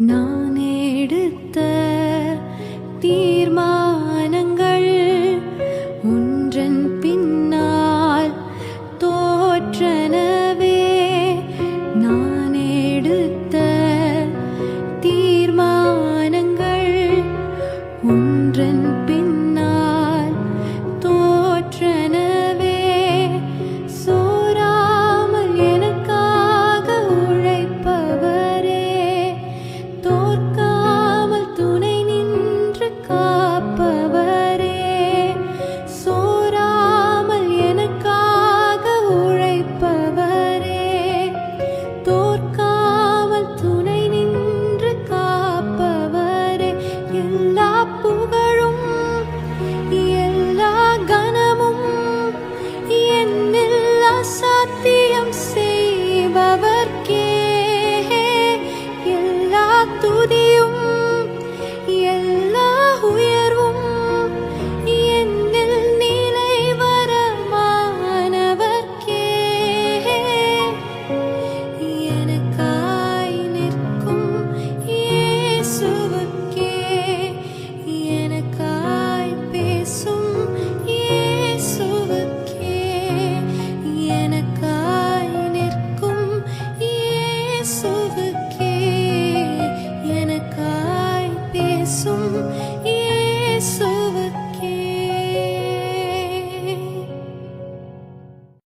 நான் எடுத்த தீர்மானங்கள் ஒன்றன் tu di isso